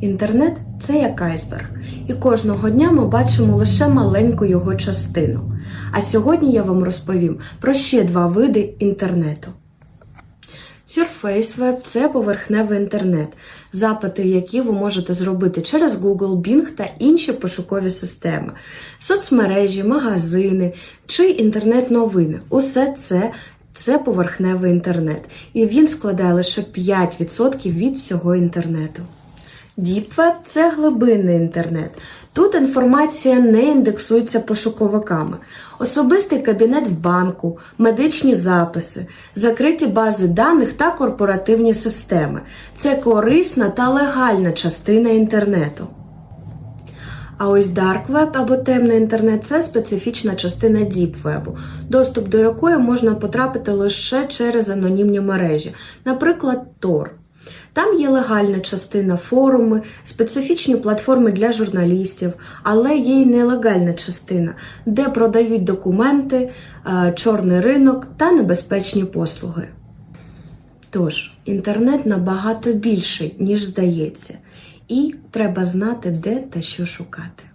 Інтернет це як айсберг, і кожного дня ми бачимо лише маленьку його частину. А сьогодні я вам розповім про ще два види інтернету. Surface Web – це поверхневий інтернет, запити, які ви можете зробити через Google, Bing та інші пошукові системи, соцмережі, магазини чи інтернет-новини. Усе це це поверхневий інтернет, і він складає лише 5% від всього інтернету. Web – це глибинний інтернет. Тут інформація не індексується пошуковиками. Особистий кабінет в банку, медичні записи, закриті бази даних та корпоративні системи. Це корисна та легальна частина інтернету. А ось Dark Web або темний інтернет це специфічна частина Web, доступ до якої можна потрапити лише через анонімні мережі, наприклад, Tor. Там є легальна частина форуми, специфічні платформи для журналістів, але є й нелегальна частина, де продають документи, е, чорний ринок та небезпечні послуги. Тож, інтернет набагато більший, ніж здається, і треба знати, де та що шукати.